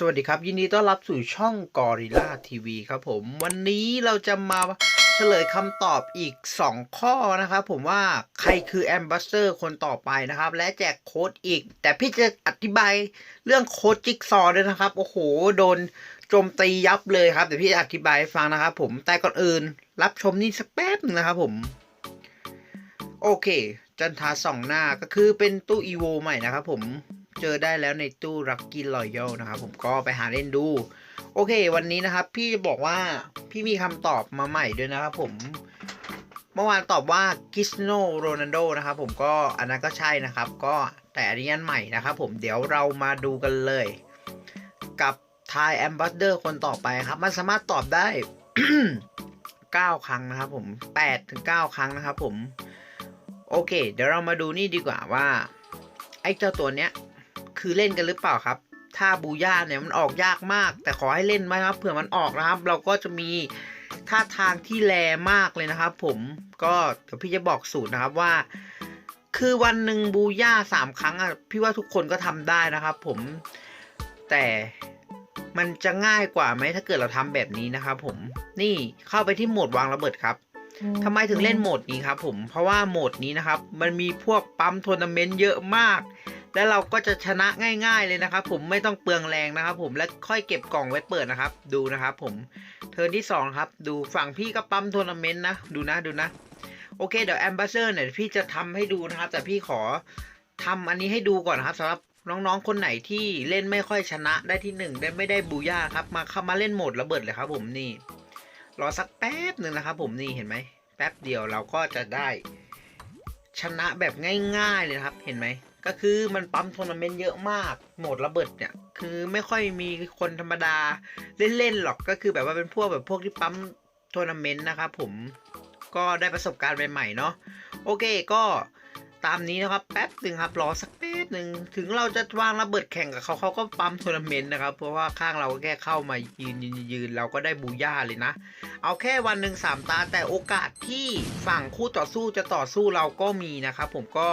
สวัสดีครับ ยินดีต้อนรับสู่ช่องกอริล่าทีวีครับผม วันนี้เราจะมาเฉลยคำตอบอีก 2 ข้อนะครับผมว่าใครคือแอมบ s สเตอร์คนต่อไปนะครับ และแจกโค้ดอีก แต่พี่จะอธิบายเรื่องโค้ดจิ๊กซอด้วยนะครับ โอ้โห โดนโจมตียับเลยครับเดี๋ยวพี่จะอธิบายให้ฟังนะครับผมแต่ก่อนอื่น รับชมนี่สักแป๊บนึงนะครับผม โอเค จันทาสองหน้าก็คือเป็นตู้อีโวใหม่นะครับผม เจอได้แล้วในตู้ Lucky Royal นะครับผมก็ไปหาเล่นดู โอเค วันนี้นะครับ พี่จะบอกว่าพี่มีคำตอบมาใหม่ด้วยนะครับผม เมื่อวานตอบว่ากิสโนโรนันโดนะครับผมก็อันนั้นก็ใช่นะครับ ก็แต่อันนี้อันใหม่นะครับผมเดี๋ยวเรามาดูกันเลย กับทายแอมบัสเดอร์คนต่อไปครับ มันสามารถตอบได้ 9 ครั้งนะครับผม8ถึง9ครั้งนะครับผม โอเค เดี๋ยวเรามาดูนี่ดีกว่าว่าไอ้เจ้าตัวเนี้ย คือเล่นกันหรือเปล่าครับ ถ้าบูย่าเนี่ยมันออกยากมาก แต่ขอให้เล่นไหมครับเผื่อมันออกนะครับ เราก็จะมีท่าทางที่แรงมากเลยนะครับ ผมก็เดี๋ยวพี่จะบอกสูตรนะครับว่า คือวันหนึ่งบูย่าสามครั้งอะพี่ว่าทุกคนก็ทำได้นะครับ ผมแต่มันจะง่ายกว่าไหมถ้าเกิดเราทำแบบนี้นะครับผมนี่เข้าไปที่โหมดวางระเบิดครับทำไมถึงเล่นโหมดนี้ครับผมเพราะว่าโหมดนี้นะครับ มันมีพวกปั๊มทัวร์นาเมนต์เยอะมาก และเราก็จะชนะง่าย ๆเลยนะครับ ผมไม่ต้องเปลืองแรงนะครับ ผมและค่อยเก็บกล่องไว้เปิดนะครับ ดูนะครับ ผมเทิร์นที่สองครับ ดูฝั่งพี่ก็ปั๊มทัวร์นาเมนต์นะดูนะดูนะโอเคเดี๋ยวแอมบ s สเ d อร์เนี่ยพี่จะทำให้ดูนะครับ แต่พี่ขอทำอันนี้ให้ดูก่อนนะครับสำหรับน้องๆ คนไหนที่เล่นไม่ค่อยชนะได้ที่หนึ่งได้ไม่ได้บูย่าครับมาเข้ามาเล่นโหมดระเบิดเลยครับ ผมนี่ รอสักแป๊บหนึ่งนะครับ ผมนี่เห็นไหมแป๊บเดียวเราก็จะได้ชนะแบบง่าย ๆ เลยครับ เห็นไหม ก็คือมันปั๊มทัวร์นาเมนต์เยอะมาก โหมดระเบิดเนี่ย คือไม่ค่อยมีคนธรรมดาเล่นๆหรอกก็คือแบบว่าเป็นพวกแบบพวกที่ปั๊มทัวร์นาเมนต์นะครับผมก็ได้ประสบการณ์ใหม่ๆเนาะโอเคก็ตามนี้นะครับแป๊บหนึ่งครับรอสักแป๊บหนึ่งถึงเราจะวางระเบิดแข่งกับเขาเขาก็ปั๊มทัวร์นาเมนต์นะครับ เพราะว่าข้างเราก็แค่เข้ามายืนยืนยืนเราก็ได้บูย่าเลยนะ เอาแค่วันหนึ่งสามตาแต่โอกาสที่ฝั่งคู่ต่อสู้จะต่อสู้เราก็มีนะครับผมก็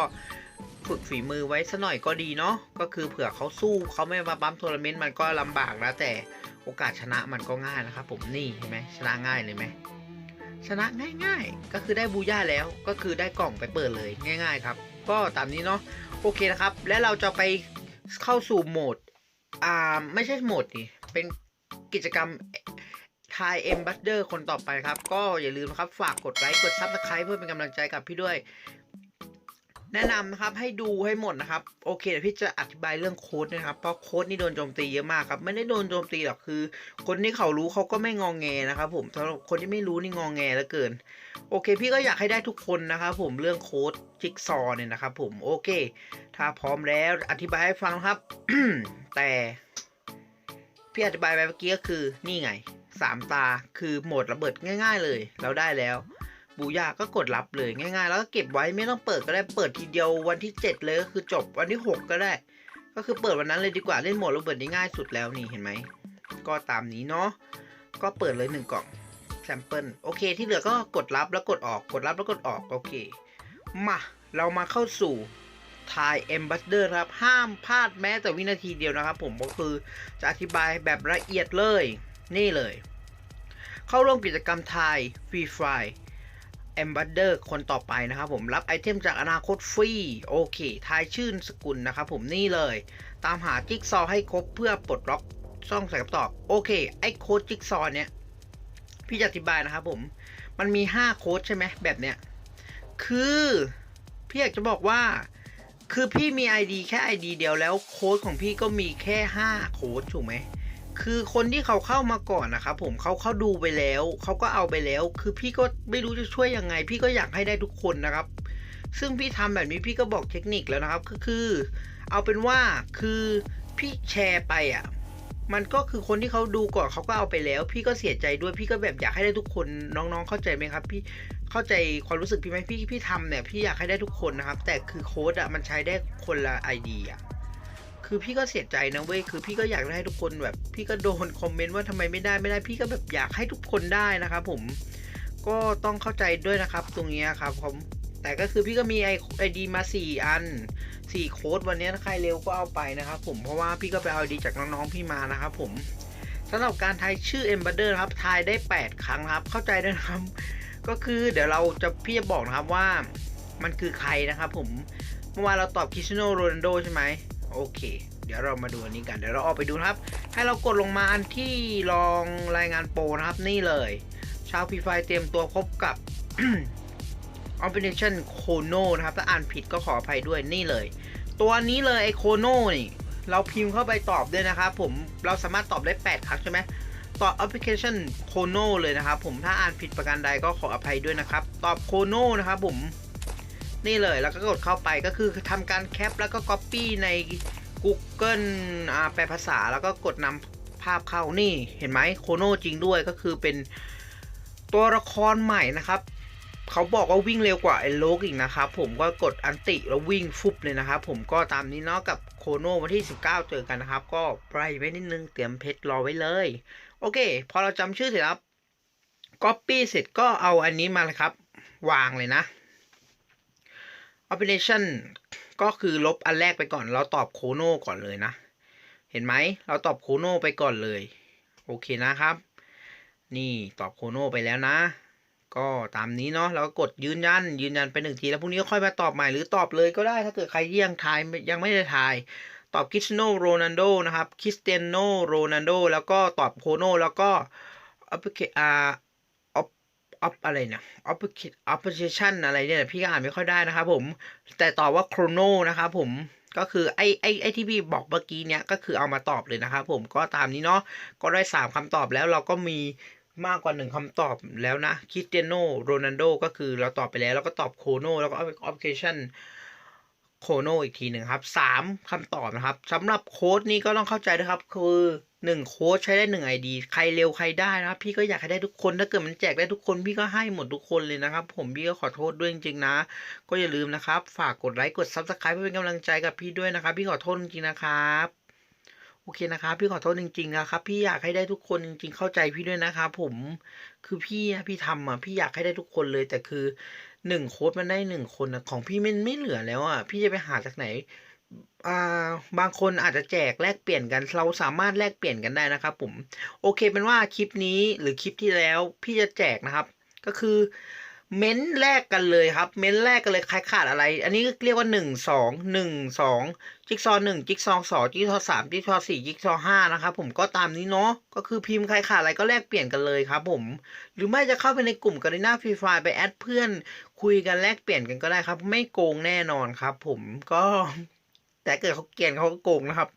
ฝึกฝีมือไว้สัหน่อยก็ดีเนาะก็คือเผื่อเขาสู้เขาไม่มาปั๊มทัวร์นาเมนต์มันก็ลำบากนะแต่โอกาสชนะมันก็ง่ายนะครับผมนี่เห็นไหมชนะง่ายเลยไหมชนะง่ายๆ ก็คือได้บูย่าแล้วก็คือได้กล่องไปเปิดเลยง่าย ๆ ครับ ก็ตามนี้เนาะโอเคนะครับ และเราจะไปเข้าสู่โหมดอ่าไม่ใช่โหมดดิเป็นกิจกรรมทายเอ็มบัสเดอร์คนต่อไปครับ ก็อย่าลืมนะครับ ฝากกดไลค์กดซับสไคร b ์เพื่อเป็นกำลังใจกับพี่ด้วย แนะนำนะครับให้ดูให้หมดนะครับ โอเคเดี๋ยวพี่จะอธิบายเรื่องโค้ดนะครับ เพราะโค้ดนี่โดนโจมตีเยอะมากครับ ไม่ได้โดนโจมตีหรอกคือ คนที่เขารู้เขาก็ไม่งองแงนะครับ ผมสำหรับคนที่ไม่รู้นี่งองแงเหลือเกิน โอเค พี่ก็อยากให้ได้ทุกคนนะครับผมเรื่องโค้ดจิ๊กซอว์เนี่ยนะครับผมโอเค ถ้าพร้อมแล้วอธิบายให้ฟังครับ แต่พี่อธิบายไปเมื่อกี้ก็คือนี่ไงสามตาคือโหมดระเบิดง่าย ๆ เลย เราได้แล้ว บูยาก็กดรับเลยง่ายๆ แล้วก็เก็บไว้ไม่ต้องเปิดก็ได้เปิดทีเดียววันที่ 7 เลยก็คือจบวันที่ 6 ก็ได้ ก็คือเปิดวันนั้นเลยดีกว่าเล่นโหมดระเบิดนี่ง่ายสุดแล้วนี่เห็นไหมก็ตามนี้เนาะก็เปิดเลยหนึ่งกล่องแซมเปิลโอเค ที่เหลือก็กดรับแล้วกดออกกดรับแล้วกดออกโอเคมาเรามาเข้าสู่ทายเอมบัสเดอร์ครับ ห้ามพลาดแม้แต่วินาทีเดียวนะครับผมก็คือจะอธิบายแบบละเอียดเลย นี่เลย เข้าร่วมกิจกรรมทายฟรีไฟ เอมบัสเดอร์คนต่อไปนะครับผมรับไอเทมจากอนาคตฟรีโอเคทายชื่นสกุลนะครับผมนี่เลย ตามหาจิ๊กซอว์ให้ครบเพื่อปลดล็อกช่องใส่คำตอบ โอเค ไอโค้ดจิ๊กซอว์เนี้ยพี่จะอธิบายนะครับผมมันมี 5 โค้ดใช่ไหมแบบเนี้ยคือพี่อยากจะบอกว่าคือพี่มี ID แค่ ID เดียวแล้วโค้ดของพี่ก็มีแค่ 5 โค้ดถูกไหม คือคนที่เขาเข้ามาก่อนนะครับผมเขาเขาดูไปแล้วเขาก็เอาไปแล้ว คือพี่ก็ไม่รู้จะช่วยยังไง พี่ก็อยากให้ได้ทุกคนนะครับ ซึ่งพี่ทำแบบนี้พี่ก็บอกเทคนิคแล้วนะครับ ก็คือ เอาเป็นว่าคือพี่แชร์ไปอะมันก็คือคนที่เขาดูก่อนเขาก็เอาไปแล้ว พี่ก็เสียใจด้วยพี่ก็แบบอยากให้ได้ทุกคนน้องๆ เข้าใจไหมครับ พี่เข้าใจความรู้สึกพี่ไหมพี่พี่ทำเนี่ยพี่อยากให้ได้ทุกคนนะครับ แต่คือโค้ดอะมันใช้ได้คนละไอเดีย คือพี่ก็เสียใจนะเว้ยคือพี่ก็อยากให้ทุกคนแบบ พี่ก็โดนคอมเมนต์ว่าทำไมไม่ได้ไม่ได้ พี่ก็แบบอยากให้ทุกคนได้นะครับผมก็ต้องเข้าใจด้วยนะครับตรงนี้ครับผมแต่ก็คือพี่ก็มีไอไอดีมา 4 อันสี่โค้ดวันนี้ใครเร็วก็เอาไปนะครับผมเพราะว่าพี่ก็ไปเอาดีจากน้องๆพี่มานะครับผมสำหรับการทายชื่อ Embedder นะครับทายได้ 8 ครั้งครับ เข้าใจด้วยนะครับ ก็คือเดี๋ยวเราจะพี่จะบอกนะครับว่ามันคือใครนะครับผมเมื่อวานเราตอบคริสโนโรนัลโดใช่ไหม โอเค เดี๋ยวเรามาดูอันนี้กัน เดี๋ยวเราออกไปดูนะครับ ให้เรากดลงมาอันที่ลองรายงานโปรนะครับนี่เลย ชาวพีไฟเตรียมตัวพบกับ Operation Kono นะครับ ถ้าอ่านผิดก็ขออภัยด้วยนี่เลย ตัวนี้เลยไอโคโนนี่ เราพิมพ์เข้าไปตอบด้วยนะครับผมเราสามารถตอบได้ 8 ครั้งใช่ไหมตอบแอปพลิเคชันโคโนเลยนะครับผมถ้าอ่านผิดประการใดก็ขออภัยด้วยนะครับ ตอบโคโนนะครับผม นี่เลยแล้วก็กดเข้าไปก็คือทำการแคปแล้วก็ Copy ใน Google อ่าแปลภาษาแล้วก็กดนำภาพเข้านี่เห็นไหมโคโนจริงด้วยก็คือเป็นตัวละครใหม่นะครับเขาบอกว่าวิ่งเร็วกว่าไอ้โลกอีกนะครับ ผมก็กดอันติแล้ววิ่งฟุบเลยนะครับ ผมก็ตามนี้เนาะกับโคโนวันที่ 19 เจอกันนะครับ ก็ไปไว้นิดนึงเตรียมเพชรรอไว้เลย โอเค พอเราจำชื่อเสร็จแล้วก๊อปปี้เสร็จก็เอาอันนี้มาเลยครับ วางเลยนะ operation ก็คือลบอันแรกไปก่อนเราตอบโคโนก่อนเลยนะ เห็นไหมเราตอบโคโนไปก่อนเลย โอเคนะครับ นี่ตอบโคโนไปแล้วนะ ก็ตามนี้เนาะเราก็กดยืนยัน ยืนยันไปหนึ่งทีแล้วพรุ่งนี้ก็ค่อยมาตอบใหม่หรือตอบเลยก็ได้ถ้าเกิดใครยังทายยังไม่ได้ทายตอบคริสเตียโนโรนัลโดนะครับคริสเตียโนโรนัลโดแล้วก็ตอบโคโนแล้วก็อัปเกอ่า ออฟอะไรเนี่ยออฟออปเ t ชันอะไรเนี่ยพี่ก็อ่านไม่ค่อยได้นะครับผมแต่ตอบว่าโครโนนะครับผมก็คือไอไอไอที่พี่บอกเมื่อกี้เนี่ยก็คือเอามาตอบเลยนะครับผมก็ตามนี้เนาะก็ได้ 3คำตอบแล้วเราก็มีมากกว่าหนึ่งคำตอบแล้วนะคริสเตียโนโรนัลโดก็คือเราตอบไปแล้ว แล้วก็ตอบโคโนแล้วก็ออฟออฟเคชัน โคโนอีกทีหนึ่งครับสามคำตอบนะครับสำหรับโค้ดนี้ก็ต้องเข้าใจนะครับ คือหนึ่งโค้ดใช้ได้หนึ่งไอดีใครเร็วใครได้นะครับ พี่ก็อยากให้ได้ทุกคนถ้าเกิดมันแจกได้ทุกคนพี่ก็ให้หมดทุกคนเลยนะครับ ผมพี่ก็ขอโทษด้วยจริงๆนะ ก็อย่าลืมนะครับ ฝากกดไลค์กด Subscribe เพื่อเป็นกำลังใจกับพี่ด้วยนะครับ พี่ขอโทษจริงๆนะครับโอเคนะครับพี่ขอโทษจริงๆนะครับ พี่อยากให้ได้ทุกคนจริง ๆ เข้าใจพี่ด้วยนะครับผมคือพี่พี่ทำอะพี่อยากให้ได้ทุกคนเลยแต่คือ หนึ่งโค้ดมันได้หนึ่งคนนะของพี่มันไม่เหลือแล้วอะพี่จะไปหาจากไหนอ่าบางคนอาจจะแจกแลกเปลี่ยนกัน เราสามารถแลกเปลี่ยนกันได้นะครับผมโอเคเป็นว่าคลิปนี้หรือคลิปที่แล้วพี่จะแจกนะครับ ก็คือ เม้นแลกกันเลยครับ เม้นแลกกันเลยใครขาดอะไร อันนี้เรียกว่าหนึ่งสองหนึ่งสองจิ๊กซอหนึ่งจิ๊กซอสองจิ๊กซอสามจิ๊กซอสี่จิ๊กซอห้านะครับผมก็ตามนี้เนาะก็คือพิมพ์ใครขาดอะไรก็แลกเปลี่ยนกันเลยครับผมหรือไม่จะเข้าไปในกลุ่มก a ริน่าฟรีไฟไปแอดเพื่อนคุยกันแลกเปลี่ยนกันก็ได้ครับ ไม่โกงแน่นอนครับ ผมก็ แต่เกิดเขาเกลียนเขาก็โกงนะครับ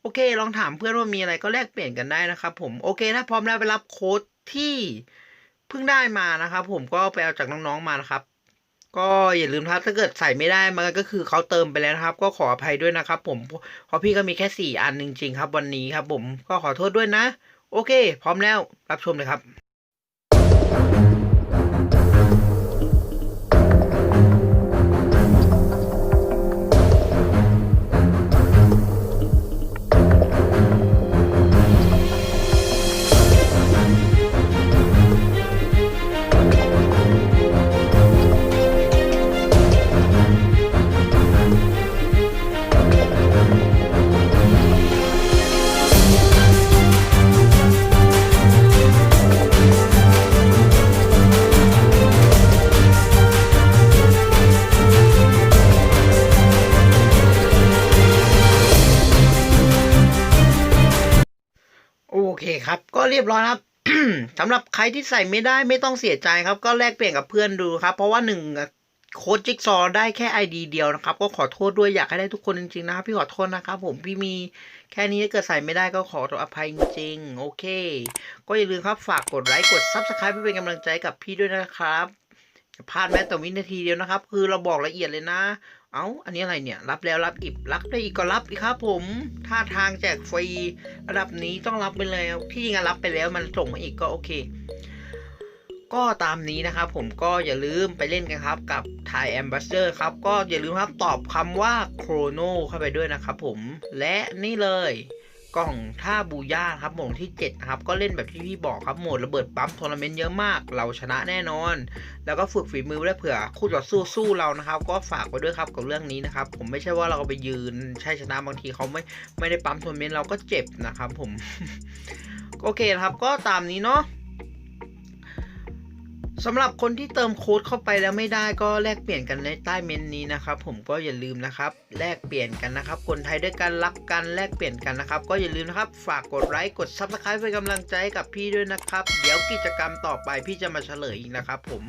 โอเค ลองถามเพื่อนว่ามีอะไรก็แลกเปลี่ยนกันได้นะครับผมโอเค ถ้าพร้อมแล้วไปรับโค้ดที่ พิ่งได้มานะครับ ผมก็ไปเอาจากน้องๆมานะครับ ก็อย่าลืมครับถ้าเกิดใส่ไม่ได้มันก็คือเขาเติมไปแล้วนะครับ ก็ขออภัยด้วยนะครับ ผมเพราะพี่ก็มีแค่สี่อันจริงๆครับ วันนี้ครับ ผมก็ขอโทษด้วยนะ โอเค พร้อมแล้วรับชมเลยครับ เรียบร้อยครับสำหรับใครที่ใส่ไม่ได้ไม่ต้องเสียใจครับ ก็แลกเปลี่ยนกับเพื่อนดูครับ เพราะว่าหนึ่งโค้ดจิ๊กซอว์ได้แค่ ID เดียวนะครับ ก็ขอโทษด้วยอยากให้ได้ทุกคนจริงๆนะครับพี่ขอโทษนะครับผมพี่มีแค่นี้ถ้าเกิดใส่ไม่ได้ก็ขออภัยจริงๆ โอเค ก็อย่าลืมครับฝากกดไลค์กด Subscribe เพื่อเป็นกำลังใจกับพี่ด้วยนะครับพลาดแม้แต่วินาทีเดียวนะครับ คือเราบอกละเอียดเลยนะ เอา้า อันนี้อะไรเนี่ย รับแล้วรับอีก รับได้อีกก็รับอีกครับผม ท่าทางแจกฟรีระดับนี้ต้องรับไปแล้ว ที่จริงอะรับไปแล้วมันส่งมาอีกก็โอเค ก็ตามนี้นะครับผมก็อย่าลืมไปเล่นกันครับ กับ Thai Ambassador ครับ ก็อย่าลืมครับตอบคำว่า Chrono เข้าไปด้วยนะครับผม และนี่เลย กล่องท่าบูย่าครับโหมดที่7นะครับก็เล่นแบบที่พี่บอกครับโหมดระเบิดปั๊มทัวร์นาเมนต์เยอะมาก เราชนะแน่นอน แล้วก็ฝึกฝีมือไว้ด้เผื่อคู่ต่อสู้สู้เรานะครับ ก็ฝากไว้ด้วยครับกับเรื่องนี้นะครับ ผมไม่ใช่ว่าเราไปยืนใช่ชนะบางทีเขาไม่ไม่ได้ปั๊มทัวร์นาเมนต์เราก็เจ็บนะครับ ผม โอเคครับก็ตามนี้เนาะ สำหรับคนที่เติมโค้ดเข้าไปแล้วไม่ได้ก็แลกเปลี่ยนกันในใต้เมนนี้นะครับ ผมก็อย่าลืมนะครับ แลกเปลี่ยนกันนะครับ คนไทยด้วยกันรักกันแลกเปลี่ยนกันนะครับ ก็อย่าลืมนะครับ ฝากกดไลค์กด Subscribe เป็นกำลังใจให้กับพี่ด้วยนะครับ เดี๋ยวกิจกรรมต่อไปพี่จะมาเฉลยอีกนะครับ ผม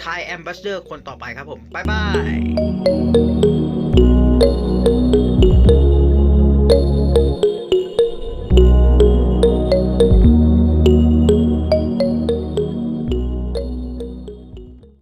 ไทยแอมบาสเดอร์คนต่อไปครับผมบ๊ายบาย